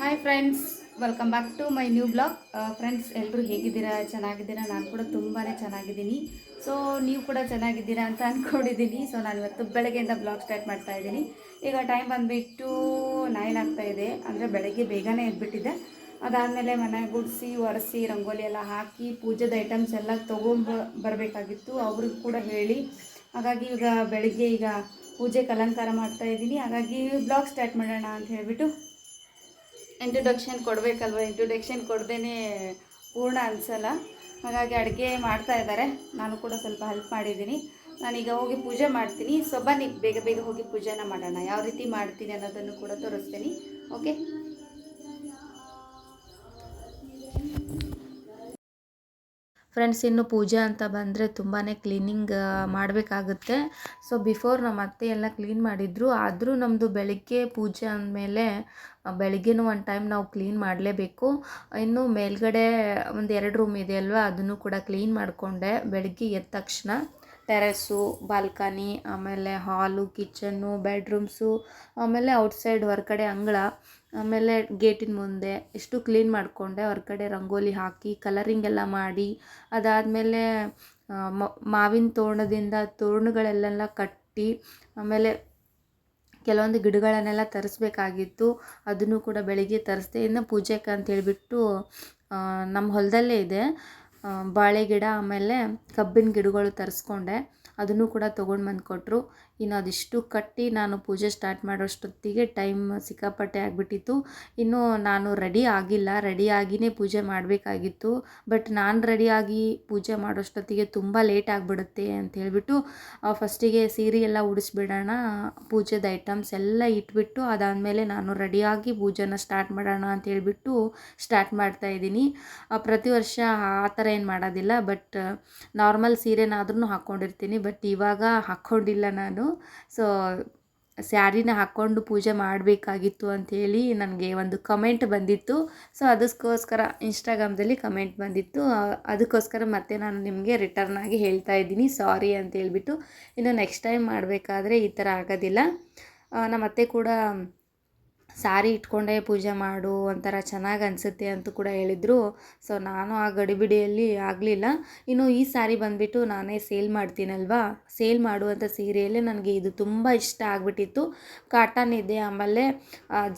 Hi friends welcome back to my new vlog friends ಎಲ್ಲರೂ ಹೇಗಿದ್ದೀರಾ? ಚೆನ್ನಾಗಿದ್ದೀರಾ? ನಾನು ಕೂಡ ತುಂಬಾ ಚೆನ್ನಾಗಿದ್ದೀನಿ. ಸೊ ನೀವು ಕೂಡ ಚೆನ್ನಾಗಿದ್ದೀರಾ ಅಂತ ಅಂದ್ಕೊಂಡಿದ್ದೀನಿ ಸೊ ನಾನು ಇವತ್ತು ಬೆಳಗ್ಗೆಯಿಂದ ಬ್ಲಾಗ್ ಸ್ಟಾರ್ಟ್ ಮಾಡ್ತಾ ಇದ್ದೀನಿ. ಈಗ ಟೈಮ್ ಬಂದುಬಿಟ್ಟು ನೈನ್ ಆಗ್ತಾ ಇದೆ. ಅಂದರೆ ಬೆಳಗ್ಗೆ ಬೇಗನೆ ಎದ್ಬಿಟ್ಟಿದ್ದೆ ಅದಾದಮೇಲೆ ಮನೆ ಗುಡಿಸಿ, ಒರೆಸಿ, ರಂಗೋಲಿ ಎಲ್ಲ ಹಾಕಿ, ಪೂಜೆದ ಐಟಮ್ಸ್ ಎಲ್ಲ ತೊಗೊಂಡು ಬರಬೇಕಾಗಿತ್ತು. ಅವ್ರಿಗೂ ಕೂಡ ಹೇಳಿ. ಹಾಗಾಗಿ ಈಗ ಬೆಳಗ್ಗೆ ಈಗ ಪೂಜೆಗೆ ಅಲಂಕಾರ ಮಾಡ್ತಾ ಇದ್ದೀನಿ. ಹಾಗಾಗಿ ಬ್ಲಾಗ್ ಸ್ಟಾರ್ಟ್ ಮಾಡೋಣ ಅಂತ ಹೇಳಿಬಿಟ್ಟು ಇಂಟ್ರೊಡಕ್ಷನ್ ಕೊಡಬೇಕಲ್ವ? ಇಂಟ್ರೊಡಕ್ಷನ್ ಕೊಡ್ದೇ ಪೂರ್ಣ ಅನಿಸಲ್ಲ. ಹಾಗಾಗಿ ಅಡುಗೆ ಮಾಡ್ತಾ ಇದ್ದಾರೆ. ನಾನು ಕೂಡ ಸ್ವಲ್ಪ ಹೆಲ್ಪ್ ಮಾಡಿದ್ದೀನಿ. ನಾನೀಗ ಹೋಗಿ ಪೂಜೆ ಮಾಡ್ತೀನಿ. ಸೊ ಬನ್ನಿ ಬೇಗ ಬೇಗ ಹೋಗಿ ಪೂಜೆನ ಮಾಡೋಣ. ಯಾವ ರೀತಿ ಮಾಡ್ತೀನಿ ಅನ್ನೋದನ್ನು ಕೂಡ ತೋರಿಸ್ತೀನಿ. ಓಕೆ ಫ್ರೆಂಡ್ಸ್, ಇನ್ನು ಪೂಜೆ ಅಂತ ಬಂದರೆ ತುಂಬಾ ಕ್ಲೀನಿಂಗ್ ಮಾಡಬೇಕಾಗುತ್ತೆ. ಸೊ ಬಿಫೋರ್ ನಮ್ಮ ಅತ್ತೆ ಎಲ್ಲ ಕ್ಲೀನ್ ಮಾಡಿದ್ರು, ಆದರೂ ನಮ್ಮದು ಬೆಳಗ್ಗೆ ಪೂಜೆ ಅಂದಮೇಲೆ ಬೆಳಗ್ಗೆನೂ ಒಂದು ಟೈಮ್ ನಾವು ಕ್ಲೀನ್ ಮಾಡಲೇಬೇಕು. ಇನ್ನು ಮೇಲ್ಗಡೆ ಒಂದು ಎರಡು ರೂಮ್ ಇದೆ ಅಲ್ವಾ, ಅದನ್ನು ಕೂಡ ಕ್ಲೀನ್ ಮಾಡಿಕೊಂಡೆ. ಬೆಳಗ್ಗೆ ಎದ್ದ ತಕ್ಷಣ ಟೆರೆಸ್ಸು ಬಾಲ್ಕನಿ ಆಮೇಲೆ ಹಾಲು ಕಿಚನ್ನು ಬೆಡ್ರೂಮ್ಸು ಆಮೇಲೆ ಔಟ್ಸೈಡ್ ಹೊರಗಡೆ ಅಂಗಳ. ಆಮೇಲೆ ಗೇಟಿನ ಮುಂದೆ ಇಷ್ಟು ಕ್ಲೀನ್ ಮಾಡಿಕೊಂಡೆ ಹೊರಗಡೆ ರಂಗೋಲಿ ಹಾಕಿ ಕಲರಿಂಗ್ ಎಲ್ಲ ಮಾಡಿ, ಅದಾದಮೇಲೆ ಮಾವಿನ ತೋರಣದಿಂದ ತೋರಣಗಳೆಲ್ಲ ಕಟ್ಟಿ, ಆಮೇಲೆ ಕೆಲವೊಂದು ಗಿಡಗಳನ್ನೆಲ್ಲ ತರಿಸ್ಬೇಕಾಗಿತ್ತು, ಅದನ್ನು ಕೂಡ ಬೆಳಿಗ್ಗೆ ತರಿಸ್ದೆ. ಇನ್ನು ಪೂಜೆಗೆ ಅಂತ ಹೇಳಿಬಿಟ್ಟು ನಮ್ಮ ಹೊಲದಲ್ಲೇ ಇದೆ. ಬಾಳೆ ಗಿಡ, ಆಮೇಲೆ ಕಬ್ಬಿನ ಗಿಡಗಳು ತರಿಸ್ಕೊಂಡೆ. ಅದನ್ನು ಕೂಡ ತೊಗೊಂಡು ಬಂದು ಕೊಟ್ಟರು ಇನ್ನು ಅದಿಷ್ಟು ಕಟ್ಟಿ ನಾನು ಪೂಜೆ ಸ್ಟಾರ್ಟ್ ಮಾಡೋಷ್ಟೊತ್ತಿಗೆ ಟೈಮ್ ಸಿಕ್ಕಾಪಟ್ಟೆ ಆಗಿಬಿಟ್ಟಿತ್ತು. ಇನ್ನು ನಾನು ರೆಡಿ ಆಗಿಲ್ಲ. ರೆಡಿ ಪೂಜೆ ಮಾಡಬೇಕಾಗಿತ್ತು. ಬಟ್ ನಾನು ರೆಡಿಯಾಗಿ ಪೂಜೆ ಮಾಡೋಷ್ಟೊತ್ತಿಗೆ ತುಂಬ ಲೇಟ್ ಆಗಿಬಿಡುತ್ತೆ ಅಂತ ಹೇಳಿಬಿಟ್ಟು ಫಸ್ಟಿಗೆ ಸೀರೆ ಎಲ್ಲ ಉಡಿಸ್ಬಿಡೋಣ, ಪೂಜೆದ ಐಟಮ್ಸ್ ಎಲ್ಲ ಇಟ್ಬಿಟ್ಟು ಅದಾದಮೇಲೆ ನಾನು ರೆಡಿಯಾಗಿ ಪೂಜೆನ ಸ್ಟಾರ್ಟ್ ಮಾಡೋಣ ಅಂತ ಹೇಳಿಬಿಟ್ಟು ಸ್ಟಾರ್ಟ್ ಮಾಡ್ತಾ ಇದ್ದೀನಿ. ಪ್ರತಿ ವರ್ಷ ಆ ಥರ ಏನು ಮಾಡೋದಿಲ್ಲ. ಬಟ್ ನಾರ್ಮಲ್ ಸೀರೆನಾದ್ರೂ ಹಾಕ್ಕೊಂಡಿರ್ತೀನಿ ಬಟ್ ಇವಾಗ ಹಾಕ್ಕೊಂಡಿಲ್ಲ ನಾನು. ಸೊ ಸ್ಯಾರಿನ ಹಾಕ್ಕೊಂಡು ಪೂಜೆ ಮಾಡಬೇಕಾಗಿತ್ತು ಅಂಥೇಳಿ ನನಗೆ ಒಂದು ಕಮೆಂಟ್ ಬಂದಿತ್ತು. ಸೊ ಅದಕ್ಕೋಸ್ಕರ ಇನ್ಸ್ಟಾಗ್ರಾಮ್ದಲ್ಲಿ ಕಮೆಂಟ್ ಬಂದಿತ್ತು. ಅದಕ್ಕೋಸ್ಕರ ಮತ್ತೆ ನಾನು ನಿಮಗೆ ರಿಟರ್ನ್ ಆಗಿ ಹೇಳ್ತಾ ಇದ್ದೀನಿ. ಸಾರಿ ಅಂತ ಹೇಳ್ಬಿಟ್ಟು. ಇನ್ನು ನೆಕ್ಸ್ಟ್ ಟೈಮ್ ಮಾಡಬೇಕಾದ್ರೆ ಈ ಥರ ಆಗೋದಿಲ್ಲ. ನಮ್ಮ ಅತ್ತೆ ಕೂಡ ಸಾರಿ ಇಟ್ಕೊಂಡೇ ಪೂಜೆ ಮಾಡು, ಒಂಥರ ಚೆನ್ನಾಗಿ ಅನಿಸುತ್ತೆ ಅಂತ ಕೂಡ ಹೇಳಿದರು. ಸೊ ನಾನು ಆ ಗಡಿಬಿಡಿಯಲ್ಲಿ ಆಗಲಿಲ್ಲ. ಇನ್ನು ಈ ಸಾರಿ ಬಂದುಬಿಟ್ಟು ನಾನೇ ಸೇಲ್ ಮಾಡ್ತೀನಲ್ವಾ? ಸೇಲ್ ಮಾಡುವಂಥ ಸೀರೆಯಲ್ಲೇ ನನಗೆ ಇದು ತುಂಬ ಇಷ್ಟ ಆಗಿಬಿಟ್ಟಿತ್ತು. ಕಾಟನ್ ಇದೆ, ಆಮೇಲೆ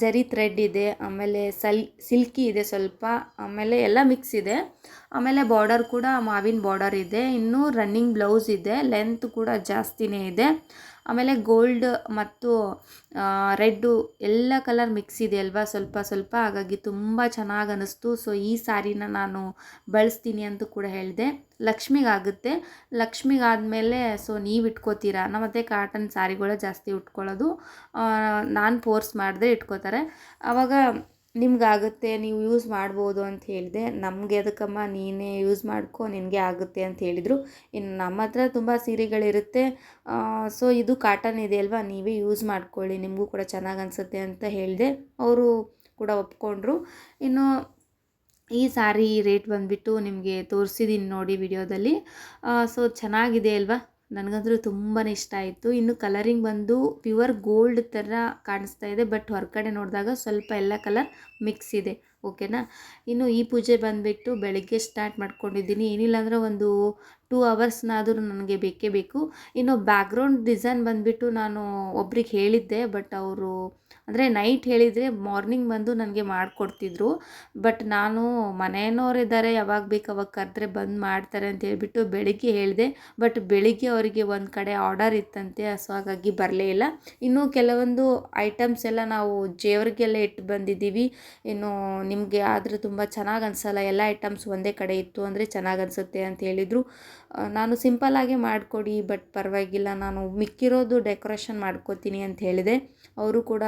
ಜರಿ ಥ್ರೆಡ್ ಇದೆ, ಆಮೇಲೆ ಸಲ್, ಸಿಲ್ಕಿ ಇದೆ ಸ್ವಲ್ಪ, ಆಮೇಲೆ ಎಲ್ಲ ಮಿಕ್ಸ್ ಇದೆ. ಆಮೇಲೆ ಬಾರ್ಡರ್ ಕೂಡ ಮಾವಿನ ಬಾರ್ಡರ್ ಇದೆ. ಇನ್ನು ರನ್ನಿಂಗ್ ಬ್ಲೌಸ್ ಇದೆ, ಲೆಂತ್ ಕೂಡ ಜಾಸ್ತಿನೇ ಇದೆ. ಆಮೇಲೆ ಗೋಲ್ಡ್ ಮತ್ತು ರೆಡ್ಡು ಎಲ್ಲ ಕಲರ್ ಮಿಕ್ಸ್ ಇದೆ ಅಲ್ವಾ? ಸ್ವಲ್ಪ ಸ್ವಲ್ಪ. ಹಾಗಾಗಿ ತುಂಬ ಚೆನ್ನಾಗಿ ಅನ್ನಿಸ್ತು ಸೊ ಈ ಸ್ಯಾರಿನ ನಾನು ಬಳಸ್ತೀನಿ ಅಂತ ಕೂಡ ಹೇಳಿದೆ. ಲಕ್ಷ್ಮಿಗಾಗುತ್ತೆ ಲಕ್ಷ್ಮಿಗಾದಮೇಲೆ ಸೊ ನೀವು ಇಟ್ಕೋತೀರಾ? ನಮ್ಮತ್ತೆ ಕಾಟನ್ ಸ್ಯಾರಿಗಳೇ ಜಾಸ್ತಿ ಉಟ್ಕೊಳ್ಳೋದು. ನಾನು ಫೋರ್ಸ್ ಮಾಡಿದ್ರೆ ಇಟ್ಕೋತಾರೆ. ಆವಾಗ ನಿಮ್ಗಾಗುತ್ತೆ, ನೀವು ಯೂಸ್ ಮಾಡ್ಬೋದು ಅಂತ ಹೇಳಿದೆ. ನಮಗೆ ಅದಕ್ಕಮ್ಮ ನೀನೇ ಯೂಸ್ ಮಾಡ್ಕೊ, ನಿನಗೆ ಆಗುತ್ತೆ ಅಂತ ಹೇಳಿದರು. ಇನ್ನು ನಮ್ಮ ಹತ್ರ ತುಂಬ ಸೀರೆಗಳಿರುತ್ತೆ. ಸೊ ಇದು ಕಾಟನ್ ಇದೆ ಅಲ್ವಾ, ನೀವೇ ಯೂಸ್ ಮಾಡ್ಕೊಳ್ಳಿ. ನಿಮಗೂ ಕೂಡ ಚೆನ್ನಾಗಿ ಅನಿಸುತ್ತೆ ಅಂತ ಹೇಳಿದೆ. ಅವರು ಕೂಡ ಒಪ್ಕೊಂಡ್ರು. ಇನ್ನು ಈ ಸಾರಿ ರೇಟ್ ಬಂದುಬಿಟ್ಟು ನಿಮಗೆ ತೋರಿಸಿದ್ದೀನಿ ನೋಡಿ ವಿಡಿಯೋದಲ್ಲಿ. ಸೊ ಚೆನ್ನಾಗಿದೆ ಅಲ್ವಾ? ನನಗಂತೂ ತುಂಬಾ ಇಷ್ಟ ಆಯಿತು. ಇನ್ನು ಕಲರಿಂಗ್ ಬಂದು ಪ್ಯೂರ್ ಗೋಲ್ಡ್ ಥರ ಕಾಣಿಸ್ತಾ ಇದೆ ಬಟ್ ಹೊರಗಡೆ ನೋಡಿದಾಗ ಸ್ವಲ್ಪ ಎಲ್ಲ ಕಲರ್ ಮಿಕ್ಸ್ ಇದೆ. ಓಕೆನಾ ಇನ್ನು ಈ ಪೂಜೆ ಬಂದುಬಿಟ್ಟು ಬೆಳಗ್ಗೆ ಸ್ಟಾರ್ಟ್ ಮಾಡ್ಕೊಂಡಿದ್ದೀನಿ. ಏನಿಲ್ಲ ಅಂದರೆ ಒಂದು ಟೂ ಅವರ್ಸ್ನಾದರೂ ನನಗೆ ಬೇಕೇ ಬೇಕು. ಇನ್ನು ಬ್ಯಾಕ್ಗ್ರೌಂಡ್ ಡಿಸೈನ್ ಬಂದುಬಿಟ್ಟು ನಾನು ಒಬ್ರಿಗೆ ಹೇಳಿದ್ದೆ ಬಟ್ ಅವರು ಅಂದರೆ ನೈಟ್ ಹೇಳಿದರೆ ಮಾರ್ನಿಂಗ್ ಬಂದು ನನಗೆ ಮಾಡಿಕೊಡ್ತಿದ್ರು. ಬಟ್ ನಾನು ಮನೆಯವ್ರಿದ್ದಾರೆ, ಯಾವಾಗ ಬೇಕು ಅವಾಗ ಕರೆದ್ರೆ ಬಂದು ಮಾಡ್ತಾರೆ ಅಂತ ಹೇಳಿಬಿಟ್ಟು ಬೆಳಿಗ್ಗೆ ಹೇಳಿದೆ. ಬಟ್ ಬೆಳಿಗ್ಗೆ ಅವರಿಗೆ ಒಂದು ಕಡೆ ಆರ್ಡರ್ ಇತ್ತಂತೆ ಸೊ ಹಾಗಾಗಿ ಬರಲೇ ಇಲ್ಲ. ಇನ್ನೂ ಕೆಲವೊಂದು ಐಟಮ್ಸ್ ಎಲ್ಲ ನಾವು ಜೇವರಿಗೆಲ್ಲ ಇಟ್ಟು ಬಂದಿದ್ದೀವಿ. ಇನ್ನು ನಿಮಗೆ ಆದರೆ ತುಂಬ ಚೆನ್ನಾಗಿ ಅನಿಸಲ್ಲ, ಎಲ್ಲ ಐಟಮ್ಸ್ ಒಂದೇ ಕಡೆ ಇತ್ತು ಅಂದರೆ ಚೆನ್ನಾಗಿ ಅನಿಸುತ್ತೆ ಅಂತ ಹೇಳಿದರು. ನಾನು ಸಿಂಪಲ್ಲಾಗೆ ಮಾಡಿಕೊಡಿ ಬಟ್ ಪರವಾಗಿಲ್ಲ, ನಾನು ಮಿಕ್ಕಿರೋದು ಡೆಕೋರೇಷನ್ ಮಾಡ್ಕೋತೀನಿ ಅಂತ ಹೇಳಿದೆ. ಅವರು ಕೂಡ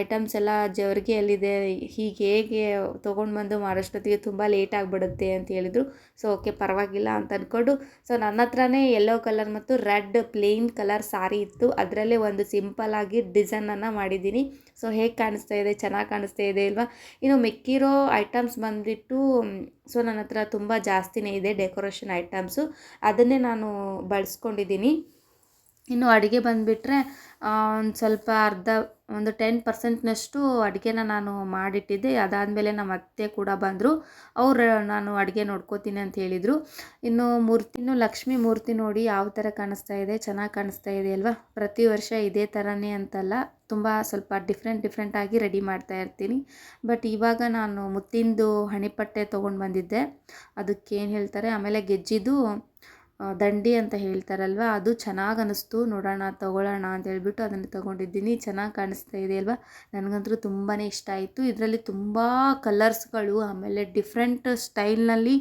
ಐಟಮ್ಸ್ ಎಲ್ಲ ಜವರಿಗೆಯಲ್ಲಿದೆ ಹೀಗೆ ಹೇಗೆ ತೊಗೊಂಡು ಬಂದು ಮಾಡೋಷ್ಟೊತ್ತಿಗೆ ತುಂಬ ಲೇಟ್ ಆಗಿಬಿಡುತ್ತೆ ಅಂತ ಹೇಳಿದರು. ಸೊ ಓಕೆ ಪರವಾಗಿಲ್ಲ ಅಂತ ಅಂದ್ಕೊಂಡು ಸೊ ನನ್ನ ಹತ್ರನೇ ಯೆಲ್ಲೋ ಕಲರ್ ಮತ್ತು ರೆಡ್ ಪ್ಲೇನ್ ಕಲರ್ ಸಾರಿ ಇತ್ತು. ಅದರಲ್ಲೇ ಒಂದು ಸಿಂಪಲ್ಲಾಗಿ ಡಿಸೈನನ್ನು ಮಾಡಿದ್ದೀನಿ. ಸೊ ಹೇಗೆ ಕಾಣಿಸ್ತಾ ಇದೆ, ಚೆನ್ನಾಗಿ ಕಾಣಿಸ್ತಾ ಇದೆ ಇಲ್ವಾ ಇನ್ನು ಮೆಕ್ಕಿರೋ ಐಟಮ್ಸ್ ಬಂದುಬಿಟ್ಟು ಸೊ ನನ್ನ ಹತ್ರ ತುಂಬ ಜಾಸ್ತಿನೇ ಇದೆ ಡೆಕೋರೇಷನ್ ಐಟಮ್ಸು ಅದನ್ನೇ ನಾನು ಬಳಸ್ಕೊಂಡಿದ್ದೀನಿ. ಇನ್ನು ಅಡುಗೆ ಬಂದುಬಿಟ್ರೆ ಒಂದು ಸ್ವಲ್ಪ ಅರ್ಧ, ಒಂದು ಟೆನ್ ಪರ್ಸೆಂಟ್ನಷ್ಟು ಅಡುಗೆನ ನಾನು ಮಾಡಿಟ್ಟಿದ್ದೆ. ಅದಾದಮೇಲೆ ನಮ್ಮ ಅತ್ತೆ ಕೂಡ ಬಂದರು. ಅವರು ನಾನು ಅಡುಗೆ ನೋಡ್ಕೋತೀನಿ ಅಂತ ಹೇಳಿದರು. ಇನ್ನು ಮೂರ್ತಿನೂ ಲಕ್ಷ್ಮಿ ಮೂರ್ತಿ ನೋಡಿ ಯಾವ ಥರ ಕಾಣಿಸ್ತಾ ಇದೆ, ಚೆನ್ನಾಗಿ ಕಾಣಿಸ್ತಾ ಇದೆ ಅಲ್ವಾ? ಪ್ರತಿ ವರ್ಷ ಇದೇ ಥರನೇ ಅಂತಲ್ಲ, ತುಂಬ ಸ್ವಲ್ಪ ಡಿಫ್ರೆಂಟ್ ಡಿಫ್ರೆಂಟಾಗಿ ರೆಡಿ ಮಾಡ್ತಾ ಇರ್ತೀನಿ. ಬಟ್ ಇವಾಗ ನಾನು ಮುತ್ತಿಂದು ಹಣೆಪಟ್ಟೆ ತೊಗೊಂಡು ಬಂದಿದ್ದೆ. ಅದಕ್ಕೆ ಏನು ಹೇಳ್ತಾರೆ, ಆಮೇಲೆ ಗೆಜ್ಜಿದು ದಂಡಿ ಅಂತ ಹೇಳ್ತಾರಲ್ವ? ಅದು ಚೆನ್ನಾಗಿ ಅನ್ನಿಸ್ತು ನೋಡೋಣ, ತೊಗೊಳ್ಳೋಣ ಅಂತ ಹೇಳ್ಬಿಟ್ಟು ಅದನ್ನು ತೊಗೊಂಡಿದ್ದೀನಿ. ಚೆನ್ನಾಗಿ ಕಾಣಿಸ್ತಾ ಇದೆ ಅಲ್ವಾ? ನನಗಂತೂ ತುಂಬಾ ಇಷ್ಟ ಆಯಿತು. ಇದರಲ್ಲಿ ತುಂಬ ಕಲರ್ಸ್ಗಳು, ಆಮೇಲೆ ಡಿಫ್ರೆಂಟ್ ಸ್ಟೈಲ್ನಲ್ಲಿ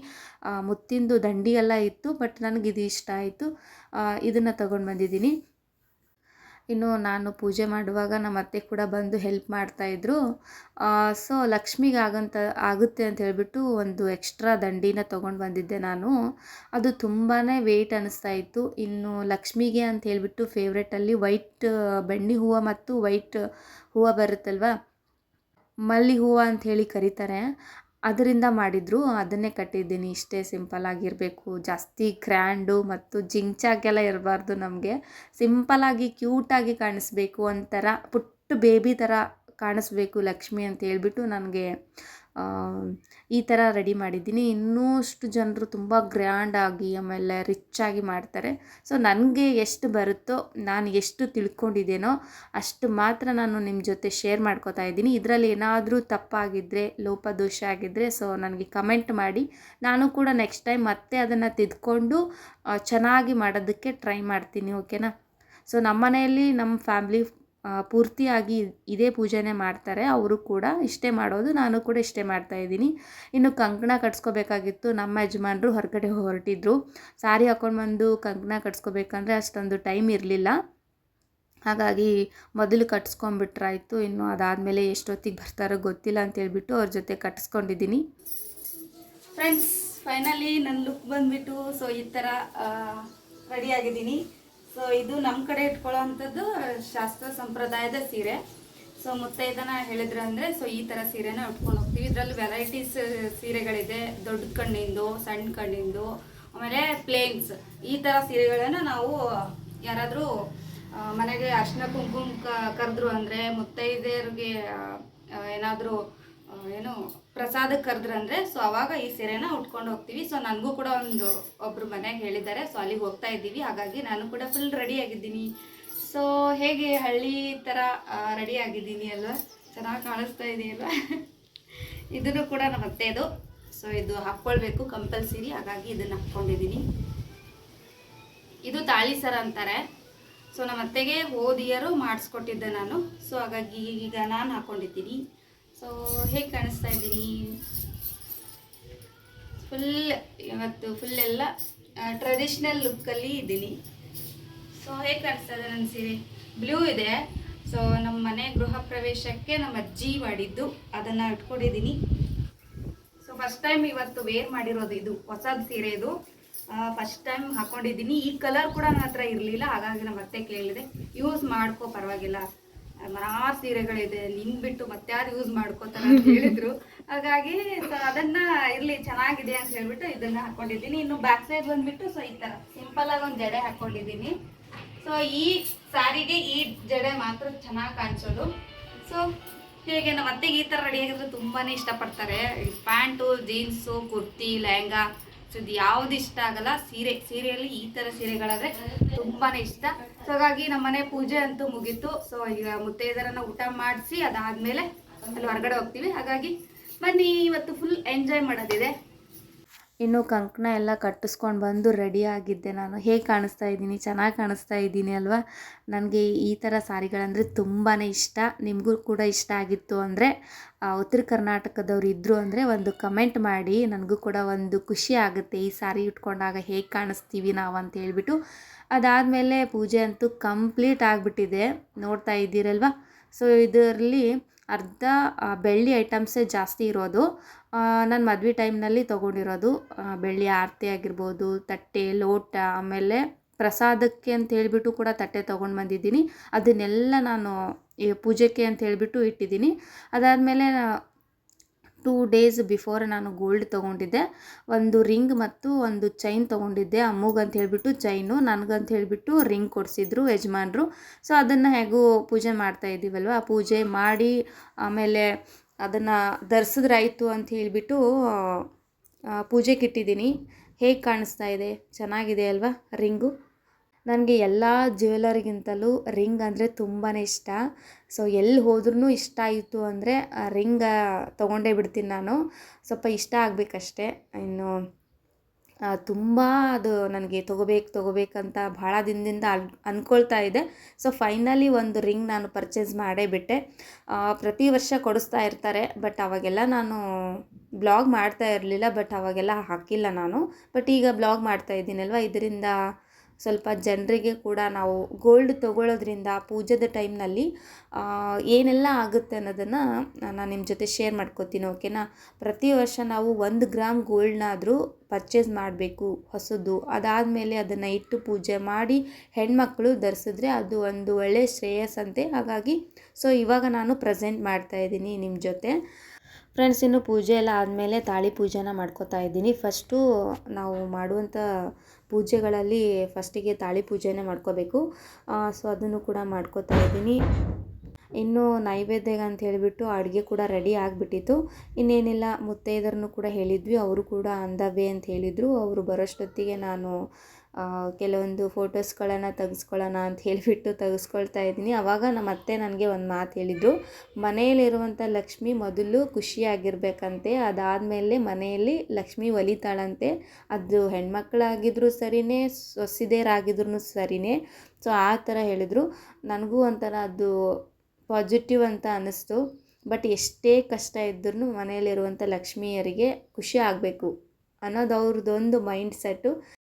ಮುತ್ತಿಂದು ದಂಡಿ ಎಲ್ಲ ಇತ್ತು, ಬಟ್ ನನಗಿದು ಇಷ್ಟ ಆಯಿತು ಇದನ್ನು ತೊಗೊಂಡು ಬಂದಿದ್ದೀನಿ. ಇನ್ನು ನಾನು ಪೂಜೆ ಮಾಡುವಾಗ ನಮ್ಮ ಅತ್ತೆ ಕೂಡ ಬಂದು ಹೆಲ್ಪ್ ಮಾಡ್ತಾಯಿದ್ರು ಸೊ ಲಕ್ಷ್ಮಿಗೆ ಆಗಂತ, ಆಗುತ್ತೆ ಅಂತ ಹೇಳಿಬಿಟ್ಟು ಒಂದು ಎಕ್ಸ್ಟ್ರಾ ದಂಡಿನ ತೊಗೊಂಡು ಬಂದಿದ್ದೆ ನಾನು. ಅದು ತುಂಬಾ ವೆಯ್ಟ್ ಅನ್ನಿಸ್ತಾ ಇತ್ತು. ಇನ್ನು ಲಕ್ಷ್ಮಿಗೆ ಅಂತ ಹೇಳಿಬಿಟ್ಟು ಫೇವ್ರೆಟಲ್ಲಿ ವೈಟ್ ಬೆಣ್ಣೆ ಹೂವು ಮತ್ತು ವೈಟ್ ಹೂವು ಬರುತ್ತಲ್ವ? ಮಲ್ಲಿ ಹೂವು ಹೇಳಿ ಕರೀತಾರೆ. ಅದರಿಂದ ಮಾಡಿದ್ರು. ಅದನ್ನೇ ಕಟ್ಟಿದ್ದೀನಿ. ಇಷ್ಟೇ ಸಿಂಪಲ್ ಆಗಿರಬೇಕು. ಜಾಸ್ತಿ ಗ್ರ್ಯಾಂಡು ಮತ್ತು ಜಿಂಚಾಗೆಲ್ಲ ಇರಬಾರ್ದು ನಮಗೆ. ಸಿಂಪಲ್ಲಾಗಿ ಕ್ಯೂಟಾಗಿ ಕಾಣಿಸ್ಬೇಕು ಒಂಥರ, ಪುಟ್ಟ ಬೇಬಿ ಥರ ಕಾಣಿಸ್ಬೇಕು ಲಕ್ಷ್ಮಿ ಅಂತ ಹೇಳ್ಬಿಟ್ಟು ನನಗೆ ಈ ಥರ ರೆಡಿ ಮಾಡಿದ್ದೀನಿ. ಇನ್ನೂ ಅಷ್ಟು ಜನರು ತುಂಬ ಗ್ರ್ಯಾಂಡಾಗಿ ಆಮೇಲೆ ರಿಚ್ಚಾಗಿ ಮಾಡ್ತಾರೆ. ಸೊ ನನಗೆ ಎಷ್ಟು ಬರುತ್ತೋ, ನಾನು ಎಷ್ಟು ತಿಳ್ಕೊಂಡಿದ್ದೇನೋ, ಅಷ್ಟು ಮಾತ್ರ ನಾನು ನಿಮ್ಮ ಜೊತೆ ಶೇರ್ ಮಾಡ್ಕೋತಾ ಇದ್ದೀನಿ. ಇದರಲ್ಲಿ ಏನಾದರೂ ತಪ್ಪಾಗಿದ್ದರೆ ಲೋಪದೋಷ ಆಗಿದ್ದರೆ ಸೊ ನನಗೆ ಕಮೆಂಟ್ ಮಾಡಿ. ನಾನು ಕೂಡ ನೆಕ್ಸ್ಟ್ ಟೈಮ್ ಮತ್ತೆ ಅದನ್ನು ತಿದ್ಕೊಂಡು ಚೆನ್ನಾಗಿ ಮಾಡೋದಕ್ಕೆ ಟ್ರೈ ಮಾಡ್ತೀನಿ ಓಕೆನಾ ಸೊ ನಮ್ಮ ಮನೆಯಲ್ಲಿ ನಮ್ಮ ಫ್ಯಾಮ್ಲಿ ಪೂರ್ತಿಯಾಗಿ ಇದೇ ಪೂಜೆನೇ ಮಾಡ್ತಾರೆ. ಅವರು ಕೂಡ ಇಷ್ಟೇ ಮಾಡೋದು. ನಾನು ಕೂಡ ಇಷ್ಟೇ ಮಾಡ್ತಾ ಇದ್ದೀನಿ. ಇನ್ನು ಕಂಕಣ ಕಟ್ಸ್ಕೋಬೇಕಾಗಿತ್ತು. ನಮ್ಮ ಯಜಮಾನರು ಹೊರಗಡೆ ಹೊರಟಿದ್ರು. ಸಾರಿ ಹಾಕೊಂಡು ಬಂದು ಕಂಕಣ ಕಟ್ಸ್ಕೋಬೇಕಂದ್ರೆ ಅಷ್ಟೊಂದು ಟೈಮ್ ಇರಲಿಲ್ಲ. ಹಾಗಾಗಿ ಮೊದಲು ಕಟ್ಸ್ಕೊಂಬಿಟ್ರಾಯ್ತು ಇನ್ನು ಅದಾದಮೇಲೆ ಎಷ್ಟೊತ್ತಿಗೆ ಬರ್ತಾರೋ ಗೊತ್ತಿಲ್ಲ ಅಂತ ಹೇಳ್ಬಿಟ್ಟು ಅವ್ರ ಜೊತೆ ಕಟ್ಸ್ಕೊಂಡಿದ್ದೀನಿ. ಫ್ರೆಂಡ್ಸ್ ಫೈನಲಿ ನನ್ನ ಲುಕ್ ಬಂದ್ಬಿಟ್ಟು ಸೊ ಈ ಥರ ರೆಡಿ ಆಗಿದ್ದೀನಿ. ಸೊ ಇದು ನಮ್ಮ ಕಡೆ ಇಟ್ಕೊಳ್ಳೋ ಅಂಥದ್ದು ಶಾಸ್ತ್ರ ಸಂಪ್ರದಾಯದ ಸೀರೆ. ಸೊ ಮುತ್ತೈದನ ಹೇಳಿದ್ರು ಅಂದರೆ ಸೊ ಈ ಥರ ಸೀರೆನ ಉಟ್ಕೊಂಡು ಹೋಗ್ತೀವಿ. ಇದರಲ್ಲಿ ವೆರೈಟೀಸ್ ಸೀರೆಗಳಿದೆ. ದೊಡ್ಡ ಕಣ್ಣಿಂದು, ಸಣ್ಣ ಕಣ್ಣಿಂದು, ಆಮೇಲೆ ಪ್ಲೇನ್ಸ್ ಈ ಥರ ಸೀರೆಗಳನ್ನು ನಾವು ಯಾರಾದರೂ ಮನೆಗೆ ಅರ್ಶಿನ ಕುಂಕುಮ ಕರೆದ್ರು ಅಂದರೆ ಮುತ್ತೈದೆಯರಿಗೆ ಏನಾದರೂ ಏನು ಪ್ರಸಾದಕ್ಕೆ ಕರೆದ್ರಂದ್ರೆ ಸೊ ಅವಾಗ ಈ ಸೀರೆನ ಉಟ್ಕೊಂಡು ಹೋಗ್ತೀವಿ. ಸೊ ನನಗೂ ಕೂಡ ಒಂದು ಒಬ್ರು ಮನೆಗೆ ಹೇಳಿದ್ದಾರೆ ಸೊ ಅಲ್ಲಿಗೆ ಹೋಗ್ತಾ ಇದ್ದೀವಿ. ಹಾಗಾಗಿ ನಾನು ಕೂಡ ಫುಲ್ ರೆಡಿ ಆಗಿದ್ದೀನಿ. ಸೊ ಹೇಗೆ ಹಳ್ಳಿ ಥರ ರೆಡಿ ಆಗಿದ್ದೀನಿ ಅಲ್ವಾ? ಚೆನ್ನಾಗಿ ಕಾಣಿಸ್ತಾ ಇದೆಯಲ್ವಾ ಇದನ್ನು ಕೂಡ ನಮ್ಮ ಅತ್ತೆದು. ಸೊ ಇದು ಹಾಕ್ಕೊಳ್ಬೇಕು ಕಂಪಲ್ಸರಿ ಹಾಗಾಗಿ ಇದನ್ನು ಹಾಕ್ಕೊಂಡಿದ್ದೀನಿ. ಇದು ತಾಳಿ ಸರ ಅಂತಾರೆ. ಸೊ ನಮ್ಮ ಅತ್ತೆಗೆ ಹೋದಿಯರು ಮಾಡಿಸ್ಕೊಟ್ಟಿದ್ದೆ ನಾನು. ಸೊ ಹಾಗಾಗಿ ಈಗ ನಾನು ಹಾಕ್ಕೊಂಡಿದ್ದೀನಿ ಸೊ ಹೇಗೆ ಕಾಣಿಸ್ತಾ ಇದ್ದೀನಿ ಫುಲ್ ಇವತ್ತು ಫುಲ್ ಎಲ್ಲ ಟ್ರೆಡಿಷ್ನಲ್ ಲುಕ್ಕಲ್ಲಿ ಇದ್ದೀನಿ. ಸೊ ಹೇಗೆ ಕಾಣಿಸ್ತಾ ಇದೆ ನನ್ನ ಸೀರೆ? ಬ್ಲೂ ಇದೆ. ಸೊ ನಮ್ಮ ಮನೆ ಗೃಹ ಪ್ರವೇಶಕ್ಕೆ ನಮ್ಮ ಅಜ್ಜಿ ಮಾಡಿದ್ದು. ಅದನ್ನು ಇಟ್ಕೊಂಡಿದ್ದೀನಿ. ಸೊ ಫಸ್ಟ್ ಟೈಮ್ ಇವತ್ತು ವೇರ್ ಮಾಡಿರೋದು ಇದು, ಹೊಸದು ಸೀರೆ ಇದು. ಫಸ್ಟ್ ಟೈಮ್ ಹಾಕೊಂಡಿದ್ದೀನಿ. ಈ ಕಲರ್ ಕೂಡ ನನ್ನ ಹತ್ರ ಇರಲಿಲ್ಲ, ಹಾಗಾಗಿ ನಮ್ಮ ಅತ್ತೆ ಕೇಳಿದೆ. ಯೂಸ್ ಮಾಡ್ಕೋ, ಪರವಾಗಿಲ್ಲ. ಮನಾರ್ ಸೀರೆಗಳಿದೆ, ನಿನ್ ಬಿಟ್ಟು ಮತ್ತೆ ಯೂಸ್ ಮಾಡ್ಕೋತಾರೆ ಅಂತ ಹೇಳಿದ್ರು. ಹಾಗಾಗಿ ಅದನ್ನ ಇರ್ಲಿ, ಚೆನ್ನಾಗಿದೆ ಅಂತ ಹೇಳ್ಬಿಟ್ಟು ಇದನ್ನ ಹಾಕೊಂಡಿದ್ದೀನಿ. ಇನ್ನು ಬ್ಯಾಕ್ ಸೈಡ್ ಬಂದ್ಬಿಟ್ಟು ಸೊ ಈ ತರ ಸಿಂಪಲ್ ಆಗಿ ಒಂದು ಜಡೆ ಹಾಕೊಂಡಿದ್ದೀನಿ. ಸೊ ಈ ಸಾರಿಗೆ ಈ ಜಡೆ ಮಾತ್ರ ಚೆನ್ನಾಗಿ ಕಾಣಿಸೋದು. ಸೊ ಹೇಗೆ ನಮ್ಮ ಅತ್ತೆಗೆ ಈ ತರ ರೆಡಿ ಆಗಿದ್ರೆ ತುಂಬಾನೇ ಇಷ್ಟಪಡ್ತಾರೆ. Pant jeans kurti, lehenga. So ಇದು ಯಾವ್ದು ಇಷ್ಟ ಆಗಲ್ಲ, ಸೀರೆ, ಸೀರೆಯಲ್ಲಿ ಈ ಥರ ಸೀರೆಗಳಾದ್ರೆ ತುಂಬಾನೇ ಇಷ್ಟ. ಸೊ ಹಾಗಾಗಿ ನಮ್ಮ ಮನೆ ಪೂಜೆ ಅಂತೂ ಮುಗೀತು. ಸೊ ಈಗ ಮುತ್ತೈದರನ್ನ ಊಟ ಮಾಡಿಸಿ ಅದಾದ್ಮೇಲೆ ಅಲ್ಲಿ ಹೊರಗಡೆ ಹೋಗ್ತೀವಿ. ಹಾಗಾಗಿ ಬನ್ನಿ, ಇವತ್ತು ಫುಲ್ ಎಂಜಾಯ್ ಮಾಡೋದಿದೆ. ಇನ್ನು ಕಂಕಣ ಎಲ್ಲ ಕಟ್ಟಿಸ್ಕೊಂಡು ಬಂದು ರೆಡಿ ಆಗಿದ್ದೆ ನಾನು. ಹೇಗೆ ಕಾಣಿಸ್ತಾ ಇದ್ದೀನಿ? ಚೆನ್ನಾಗಿ ಕಾಣಿಸ್ತಾ ಇದ್ದೀನಿ ಅಲ್ವಾ? ನನಗೆ ಈ ಥರ ಸಾರಿಗಳಂದರೆ ತುಂಬಾ ಇಷ್ಟ. ನಿಮಗೂ ಕೂಡ ಇಷ್ಟ ಆಗಿತ್ತು ಅಂದರೆ ಉತ್ತರ ಕರ್ನಾಟಕದವ್ರು ಇದ್ದರು ಅಂದರೆ ಒಂದು ಕಮೆಂಟ್ ಮಾಡಿ. ನನಗೂ ಕೂಡ ಒಂದು ಖುಷಿ ಆಗುತ್ತೆ ಈ ಸಾರಿ ಉಟ್ಕೊಂಡಾಗ ಹೇಗೆ ಕಾಣಿಸ್ತೀವಿ ನಾವು ಅಂತ ಹೇಳಿಬಿಟ್ಟು. ಅದಾದಮೇಲೆ ಪೂಜೆ ಅಂತೂ ಕಂಪ್ಲೀಟ್ ಆಗಿಬಿಟ್ಟಿದೆ. ನೋಡ್ತಾ ಇದ್ದೀರಲ್ವಾ? ಸೊ ಇದರಲ್ಲಿ ಅರ್ಧ ಬೆಳ್ಳಿ ಐಟಮ್ಸೇ ಜಾಸ್ತಿ ಇರೋದು. ನಾನು ಮದುವೆ ಟೈಮ್ನಲ್ಲಿ ತೊಗೊಂಡಿರೋದು ಬೆಳ್ಳಿ ಆರತಿ ಆಗಿರ್ಬೋದು, ತಟ್ಟೆ, ಲೋಟ, ಆಮೇಲೆ ಪ್ರಸಾದಕ್ಕೆ ಅಂತ ಹೇಳಿಬಿಟ್ಟು ಕೂಡ ತಟ್ಟೆ ತೊಗೊಂಡು ಬಂದಿದ್ದೀನಿ. ಅದನ್ನೆಲ್ಲ ನಾನು ಈ ಪೂಜೆಗೆ ಅಂತ ಹೇಳಿಬಿಟ್ಟು ಇಟ್ಟಿದ್ದೀನಿ. ಅದಾದಮೇಲೆ ಟೂ ಡೇಸ್ ಬಿಫೋರ್ ನಾನು ಗೋಲ್ಡ್ ತೊಗೊಂಡಿದ್ದೆ. ಒಂದು ರಿಂಗ್ ಮತ್ತು ಒಂದು ಚೈನ್ ತೊಗೊಂಡಿದ್ದೆ. ಅಮ್ಮಗಂತ ಹೇಳಿಬಿಟ್ಟು ಚೈನು ನನಗಂತ ಹೇಳಿಬಿಟ್ಟು ರಿಂಗ್ ಕೊಡಿಸಿದ್ರು ಯಜಮಾನರು. ಸೊ, ಅದನ್ನು ಹೇಗೂ ಪೂಜೆ ಮಾಡ್ತಾ ಇದ್ದೀವಲ್ವ? ಆ ಪೂಜೆ ಮಾಡಿ, ಆಮೇಲೆ ಅದನ್ನು ಧರ್ಸಿದ್ರಾಯಿತು ಅಂತ ಹೇಳಿಬಿಟ್ಟು ಪೂಜೆಗೆ ಇಟ್ಟಿದ್ದೀನಿ. ಹೇಗೆ ಕಾಣಿಸ್ತಾ ಇದೆ? ಚೆನ್ನಾಗಿದೆ ಅಲ್ವಾ ರಿಂಗು? ನನಗೆ ಎಲ್ಲ ಜ್ಯುವೆಲರಿಗಿಂತಲೂ ರಿಂಗ್ ಅಂದರೆ ತುಂಬಾ ಇಷ್ಟ. ಸೊ ಎಲ್ಲಿ ಹೋದ್ರೂ ಇಷ್ಟ ಆಯಿತು ಅಂದರೆ ಆ ರಿಂಗ ತೊಗೊಂಡೇ ಬಿಡ್ತೀನಿ ನಾನು. ಸ್ವಲ್ಪ ಇಷ್ಟ ಆಗಬೇಕಷ್ಟೆ. ಇನ್ನು ತುಂಬ ಅದು ನನಗೆ ತೊಗೋಬೇಕು ತೊಗೋಬೇಕಂತ ಭಾಳ ದಿನದಿಂದ ಅನ್ ಅಂದ್ಕೊಳ್ತಾ ಇದೆ. ಸೊ ಫೈನಲಿ ಒಂದು ರಿಂಗ್ ನಾನು ಪರ್ಚೇಸ್ ಮಾಡೇ ಬಿಟ್ಟೆ. ಪ್ರತಿ ವರ್ಷ ಕೊಡಿಸ್ತಾ ಇರ್ತಾರೆ, ಬಟ್ ಅವಾಗೆಲ್ಲ ನಾನು ಬ್ಲಾಗ್ ಮಾಡ್ತಾ ಇರಲಿಲ್ಲ, ಬಟ್ ಅವಾಗೆಲ್ಲ ಹಾಕಿಲ್ಲ ನಾನು. ಬಟ್ ಈಗ ಬ್ಲಾಗ್ ಮಾಡ್ತಾ ಇದ್ದೀನಲ್ವ ಇದರಿಂದ ಸ್ವಲ್ಪ ಜನರಿಗೆ ಕೂಡ ನಾವು ಗೋಲ್ಡ್ ತಗೊಳ್ಳೋದ್ರಿಂದ ಪೂಜೆದ ಟೈಮ್ನಲ್ಲಿ ಏನೆಲ್ಲ ಆಗುತ್ತೆ ಅನ್ನೋದನ್ನು ನಾನು ನಿಮ್ಮ ಜೊತೆ ಶೇರ್ ಮಾಡ್ಕೋತೀನಿ ಓಕೆನಾ ಪ್ರತಿ ವರ್ಷ ನಾವು ಒಂದು ಗ್ರಾಮ್ ಗೋಲ್ಡ್ನಾದರೂ ಪರ್ಚೇಸ್ ಮಾಡಬೇಕು ಹೊಸದು. ಅದಾದಮೇಲೆ ಅದನ್ನು ಇಟ್ಟು ಪೂಜೆ ಮಾಡಿ ಹೆಣ್ಮಕ್ಳು ಧರಿಸಿದ್ರೆ ಅದು ಒಂದು ಒಳ್ಳೆಯ ಶ್ರೇಯಸ್ಸಂತೆ. ಹಾಗಾಗಿ ಸೊ ಇವಾಗ ನಾನು ಪ್ರೆಸೆಂಟ್ ಮಾಡ್ತಾ ಇದ್ದೀನಿ ನಿಮ್ಮ ಜೊತೆ. ಫ್ರೆಂಡ್ಸ್ ಇನ್ನು ಪೂಜೆ ಎಲ್ಲ ಆದಮೇಲೆ ತಾಳಿ ಪೂಜೆನ ಮಾಡ್ಕೋತಾ ಇದ್ದೀನಿ. ಫಸ್ಟು ನಾವು ಮಾಡುವಂಥ ಪೂಜೆಗಳಲ್ಲಿ ಫಸ್ಟಿಗೆ ತಾಳಿ ಪೂಜೆನೇ ಮಾಡ್ಕೋಬೇಕು. ಸೊ ಅದನ್ನು ಕೂಡ ಮಾಡ್ಕೋತಾ ಇದ್ದೀನಿ. ಇನ್ನು ನೈವೇದ್ಯಗೆ ಅಂತ ಹೇಳಿಬಿಟ್ಟು ಅಡುಗೆ ಕೂಡ ರೆಡಿ ಆಗಿಬಿಟ್ಟಿತ್ತು. ಇನ್ನೇನಿಲ್ಲ ಮುತ್ತೈದರನ್ನು ಕೂಡ ಹೇಳಿದ್ವಿ. ಅವರು ಕೂಡ ಅಂದವೇ ಅಂತ ಹೇಳಿದರು. ಅವರು ಬರೋಷ್ಟೊತ್ತಿಗೆ ನಾನು ಕೆಲವೊಂದು ಫೋಟೋಸ್ಗಳನ್ನು ತೆಗೆಸ್ಕೊಳ್ಳೋಣ ಅಂತ ಹೇಳಿಬಿಟ್ಟು ತೆಗೆಸ್ಕೊಳ್ತಾ ಇದ್ದೀನಿ. ಆವಾಗ ನಮ್ಮ ಅತ್ತೆ ನನಗೆ ಒಂದು ಮಾತು ಹೇಳಿದರು, ಮನೆಯಲ್ಲಿರುವಂಥ ಲಕ್ಷ್ಮಿ ಮೊದಲು ಖುಷಿಯಾಗಿರ್ಬೇಕಂತೆ, ಅದಾದಮೇಲೆ ಮನೆಯಲ್ಲಿ ಲಕ್ಷ್ಮಿ ಒಲಿತಾಳಂತೆ. ಅದು ಹೆಣ್ಮಕ್ಳಾಗಿದ್ರು ಸರಿನೇ, ಸೊಸಿದೇರಾಗಿದ್ರು ಸರಿನೇ. ಸೊ, ಆ ಥರ ಹೇಳಿದರು. ನನಗೂ ಒಂಥರ ಅದು ಪಾಸಿಟಿವ್ ಅಂತ ಅನ್ನಿಸ್ತು. ಬಟ್ ಎಷ್ಟೇ ಕಷ್ಟ ಇದ್ರೂ ಮನೆಯಲ್ಲಿರುವಂಥ ಲಕ್ಷ್ಮಿಯರಿಗೆ ಖುಷಿ ಆಗಬೇಕು ಅನ್ನೋದು ಅವ್ರದ್ದೊಂದು ಮೈಂಡ್ ಸೆಟ್ಟು.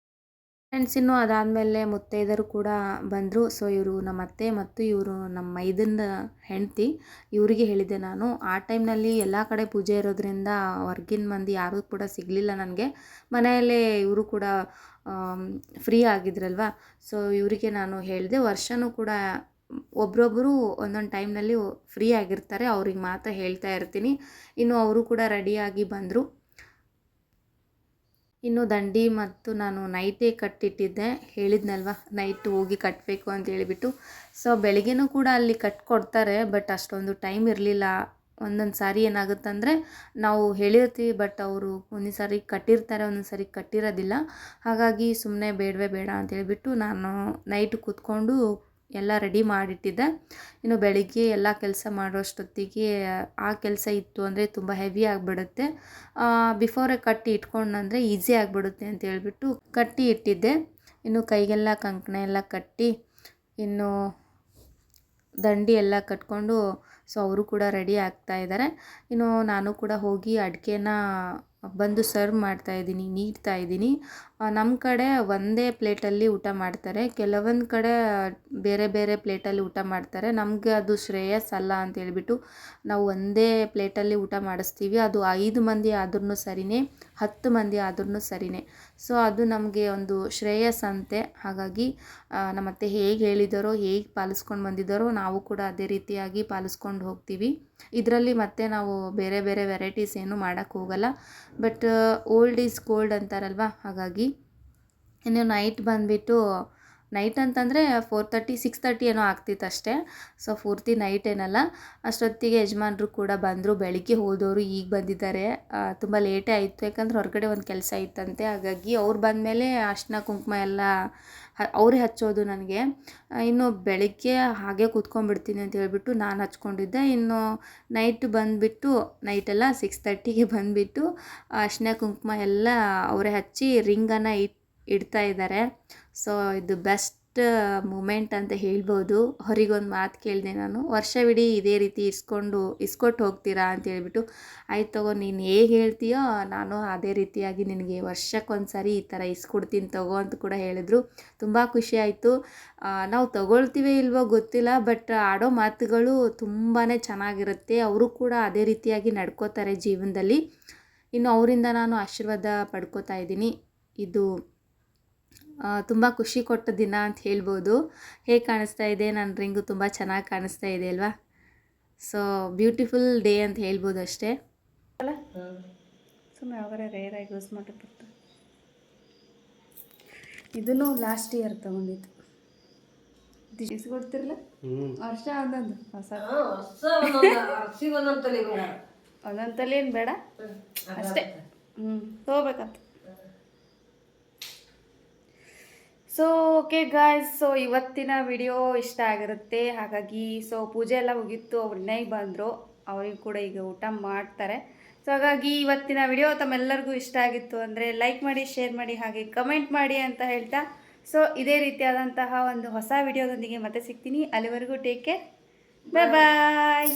ಫ್ರೆಂಡ್ಸ್ ಇನ್ನು ಅದಾದಮೇಲೆ ಮುತ್ತೈದರು ಕೂಡ ಬಂದರು. ಸೊ ಇವರು ನಮ್ಮ ಅತ್ತೆ ಮತ್ತು ಇವರು ನಮ್ಮ ಮೈದನ ಹೆಂಡತಿ. ಇವರಿಗೆ ಹೇಳಿದೆ ನಾನು, ಆ ಟೈಮ್ನಲ್ಲಿ ಎಲ್ಲ ಕಡೆ ಪೂಜೆ ಇರೋದ್ರಿಂದ ಹೊರ್ಗಿನ ಮಂದಿ ಯಾರೂ ಕೂಡ ಸಿಗಲಿಲ್ಲ ನನಗೆ. ಮನೆಯಲ್ಲೇ ಇವರು ಕೂಡ ಫ್ರೀ ಆಗಿದ್ರಲ್ವ? ಸೊ ಇವರಿಗೆ ನಾನು ಹೇಳಿದೆ ವರ್ಷವೂ ಕೂಡ ಒಬ್ರೊಬ್ಬರು ಒಂದೊಂದು ಟೈಮ್ನಲ್ಲಿ ಫ್ರೀ ಆಗಿರ್ತಾರೆ. ಅವ್ರಿಗೆ ಮಾತ್ರ ಹೇಳ್ತಾ ಇರ್ತೀನಿ. ಇನ್ನು ಅವರು ಕೂಡ ರೆಡಿಯಾಗಿ ಬಂದರು. ಇನ್ನು ದಂಡಿ ಮತ್ತು ನಾನು ನೈಟೇ ಕಟ್ಟಿಟ್ಟಿದ್ದೆ. ಹೇಳಿದ್ನಲ್ವ, ನೈಟ್ ಹೋಗಿ ಕಟ್ಟಬೇಕು ಅಂತ ಹೇಳಿಬಿಟ್ಟು. ಸೊ ಬೆಳಿಗ್ಗೆನೂ ಕೂಡ ಅಲ್ಲಿ ಕಟ್ಕೊಡ್ತಾರೆ ಬಟ್ ಅಷ್ಟೊಂದು ಟೈಮ್ ಇರಲಿಲ್ಲ. ಒಂದೊಂದು ಸಾರಿ ಏನಾಗುತ್ತಂದರೆ, ನಾವು ಹೇಳಿರ್ತೀವಿ ಬಟ್ ಅವರು ಒಂದೊಂದು ಸಾರಿ ಕಟ್ಟಿರ್ತಾರೆ, ಒಂದೊಂದು ಸಾರಿ ಕಟ್ಟಿರೋದಿಲ್ಲ. ಹಾಗಾಗಿ ಸುಮ್ಮನೆ ಬೇಡವೇ ಬೇಡ ಅಂತ ಹೇಳಿಬಿಟ್ಟು ನಾನು ನೈಟ್ ಕೂತ್ಕೊಂಡು ಎಲ್ಲ ರೆಡಿ ಮಾಡಿಟ್ಟಿದ್ದೆ. ಇನ್ನು ಬೆಳಿಗ್ಗೆ ಎಲ್ಲ ಕೆಲಸ ಮಾಡೋಷ್ಟೊತ್ತಿಗೆ ಆ ಕೆಲಸ ಇತ್ತು ಅಂದರೆ ತುಂಬ ಹೆವಿ ಆಗಿಬಿಡುತ್ತೆ. ಬಿಫೋರೇ ಕಟ್ಟಿ ಇಟ್ಕೊಂಡಂದರೆ ಈಸಿ ಆಗಿಬಿಡುತ್ತೆ ಅಂತ ಹೇಳ್ಬಿಟ್ಟು ಕಟ್ಟಿ ಇಟ್ಟಿದ್ದೆ. ಇನ್ನು ಕೈಗೆಲ್ಲ ಕಂಕಣ ಎಲ್ಲ ಕಟ್ಟಿ, ಇನ್ನು ದಂಡಿ ಎಲ್ಲ ಕಟ್ಕೊಂಡು ಸೊ ಅವರು ಕೂಡ ರೆಡಿ ಆಗ್ತಾ ಇದ್ದಾರೆ ಇನ್ನು ನಾನು ಕೂಡ ಹೋಗಿ ಅಡಿಕೆನ ಬಂದು ಸರ್ವ್ ಮಾಡ್ತಾ ಇದ್ದೀನಿ, ನೀಡ್ತಾ ಇದ್ದೀನಿ. ನಮ್ಮ ಕಡೆ ಒಂದೇ ಪ್ಲೇಟಲ್ಲಿ ಊಟ ಮಾಡ್ತಾರೆ. ಕೆಲವೊಂದು ಕಡೆ ಬೇರೆ ಬೇರೆ ಪ್ಲೇಟಲ್ಲಿ ಊಟ ಮಾಡ್ತಾರೆ. ನಮಗೆ ಅದು ಶ್ರೇಯಸ್ ಅಲ್ಲ ಅಂತ ಹೇಳ್ಬಿಟ್ಟು ನಾವು ಒಂದೇ ಪ್ಲೇಟಲ್ಲಿ ಊಟ ಮಾಡಿಸ್ತೀವಿ. ಅದು ಐದು ಮಂದಿ ಆದ್ರೂ ಸರಿನೇ, ಹತ್ತು ಮಂದಿ ಆದ್ರೂ ಸರಿನೇ. ಸೊ ಅದು ನಮಗೆ ಒಂದು ಶ್ರೇಯಸ್ಸಂತೆ. ಹಾಗಾಗಿ ನಮ್ಮತ್ತೆ ಹೇಗೆ ಹೇಳಿದರೋ, ಹೇಗೆ ಪಾಲಿಸ್ಕೊಂಡು ಬಂದಿದ್ದಾರೋ ನಾವು ಕೂಡ ಅದೇ ರೀತಿಯಾಗಿ ಪಾಲಿಸ್ಕೊಂಡು ಹೋಗ್ತೀವಿ. ಇದರಲ್ಲಿ ಮತ್ತೆ ನಾವು ಬೇರೆ ಬೇರೆ ವೆರೈಟೀಸ್ ಏನು ಮಾಡೋಕ್ಕೆ ಹೋಗಲ್ಲ. ಬಟ್ ಓಲ್ಡ್ ಈಸ್ ಗೋಲ್ಡ್ ಅಂತಾರಲ್ವ? ಹಾಗಾಗಿ, ಇನ್ನು ನೈಟ್ ಬಂದುಬಿಟ್ಟು ನೈಟ್ ಅಂತಂದರೆ ಫೋರ್ ತರ್ಟಿ, ಸಿಕ್ಸ್ ತರ್ಟಿ ಏನೋ ಆಗ್ತಿತ್ತು ಅಷ್ಟೇ. ಸೊ ಪೂರ್ತಿ ನೈಟ್ ಏನಲ್ಲ. ಅಷ್ಟೊತ್ತಿಗೆ ಯಜಮಾನ್ರು ಕೂಡ ಬಂದರು, ಬೆಳಿಗ್ಗೆ ಹೋದವರು ಈಗ ಬಂದಿದ್ದಾರೆ. ತುಂಬ ಲೇಟೇ ಆಯಿತು. ಯಾಕಂದ್ರೆ ಹೊರಗಡೆ ಒಂದು ಕೆಲಸ ಇತ್ತಂತೆ. ಹಾಗಾಗಿ ಅವ್ರು ಬಂದಮೇಲೆ ಅರ್ಶಿನ ಕುಂಕುಮ ಎಲ್ಲ ಅವರೇ ಹಚ್ಚೋದು ನನಗೆ. ಇನ್ನು ಬೆಳಿಗ್ಗೆ ಹಾಗೆ ಕೂತ್ಕೊಂಡ್ಬಿಡ್ತೀನಿ ಅಂತ ಹೇಳಿಬಿಟ್ಟು ನಾನು ಹಚ್ಕೊಂಡಿದ್ದೆ. ಇನ್ನು ನೈಟ್ ಬಂದುಬಿಟ್ಟು ನೈಟೆಲ್ಲ ಸಿಕ್ಸ್ ತರ್ಟಿಗೆ ಬಂದುಬಿಟ್ಟು ಅರ್ಶಿನ ಕುಂಕುಮ ಎಲ್ಲ ಅವರೇ ಹಚ್ಚಿ ರಿಂಗನ್ನು ಇಟ್ ಇಡ್ತಾ ಇದ್ದಾರೆ. ಸೊ ಇದು ಬೆಸ್ಟ್ ಮೂಮೆಂಟ್ ಅಂತ ಹೇಳ್ಬೋದು. ಹೊರಗೊಂದು ಮಾತು ಕೇಳಿದೆ ನಾನು. ವರ್ಷವಿಡೀ ಇದೇ ರೀತಿ ಇಸ್ಕೊಂಡು ಇಸ್ಕೊಟ್ಟು ಹೋಗ್ತೀರಾ ಅಂತ ಹೇಳ್ಬಿಟ್ಟು, ಆಯ್ತು ತಗೋ, ನೀನು ಹೇಗೆ ಹೇಳ್ತೀಯೋ ನಾನು ಅದೇ ರೀತಿಯಾಗಿ ನಿನಗೆ ವರ್ಷಕ್ಕೊಂದು ಸಾರಿ ಈ ಥರ ಇಸ್ಕೊಡ್ತೀನಿ ತಗೋ ಅಂತ ಕೂಡ ಹೇಳಿದ್ರು. ತುಂಬ ಖುಷಿ ಆಯಿತು. ನಾವು ತಗೊಳ್ತೀವಿ ಇಲ್ವೋ ಗೊತ್ತಿಲ್ಲ, ಬಟ್ ಆಡೋ ಮಾತುಗಳು ತುಂಬಾ ಚೆನ್ನಾಗಿರುತ್ತೆ. ಅವರು ಕೂಡ ಅದೇ ರೀತಿಯಾಗಿ ನಡ್ಕೋತಾರೆ ಜೀವನದಲ್ಲಿ. ಇನ್ನು ಅವರಿಂದ ನಾನು ಆಶೀರ್ವಾದ ಪಡ್ಕೋತಾ ಇದ್ದೀನಿ. ಇದು ತುಂಬ ಖುಷಿ ಕೊಟ್ಟ ದಿನ ಅಂತ ಹೇಳ್ಬೋದು. ಹೇಗೆ ಕಾಣಿಸ್ತಾ ಇದೆ? ನನ್ನ ರಿಂಗು ತುಂಬ ಚೆನ್ನಾಗಿ ಕಾಣಿಸ್ತಾ ಇದೆ ಅಲ್ವಾ? ಸೊ ಬ್ಯೂಟಿಫುಲ್ ಡೇ ಅಂತ ಹೇಳ್ಬೋದು ಅಷ್ಟೇ. ಅಲ್ಲ ಸುಮ್ಮನೆ ರೇರ್ ರೇರಾಗಿ ಯೂಸ್ ಮಾಡಿ ಬರ್ತದೆ ಇದನ್ನು ಲಾಸ್ಟ್ ಇಯರ್ ತೊಗೊಂಡಿದ್ದು. ಇಸ್ಕೊಡ್ತಿರಲ್ಲ ವರ್ಷ ಒಂದೊಂದು. ಹೊಸ. ಒಂದೊಂದು. ತಲೆ ಏನು ಬೇಡ? ಅಷ್ಟೇ. ಹ್ಞೂ ತೊಗೋಬೇಕಂತ. ಸೊ ಓಕೆ ಗಾಯ್ಸ್ ಸೊ ಇವತ್ತಿನ ವಿಡಿಯೋ ಇಷ್ಟ ಆಗಿರುತ್ತೆ. ಹಾಗಾಗಿ ಸೊ ಪೂಜೆ ಎಲ್ಲ ಮುಗಿತ್ತು ಅವ್ರು ನೈ ಬಂದರು. ಅವ್ರಿಗೆ ಕೂಡ ಈಗ ಊಟ ಮಾಡ್ತಾರೆ. ಸೊ ಹಾಗಾಗಿ ಇವತ್ತಿನ ವಿಡಿಯೋ ತಮ್ಮೆಲ್ಲರಿಗೂ ಇಷ್ಟ ಆಗಿತ್ತು ಅಂದರೆ ಲೈಕ್ ಮಾಡಿ ಶೇರ್ ಮಾಡಿ, ಹಾಗೆ ಕಮೆಂಟ್ ಮಾಡಿ ಅಂತ ಹೇಳ್ತಾ. ಸೊ ಇದೇ ರೀತಿಯಾದಂತಹ ಒಂದು ಹೊಸ ವಿಡಿಯೋದೊಂದಿಗೆ ಮತ್ತೆ ಸಿಗ್ತೀನಿ. ಅಲ್ಲಿವರೆಗೂ ಟೇಕ್ ಕೇರ್ ಬಾಯ್ ಬಾಯ್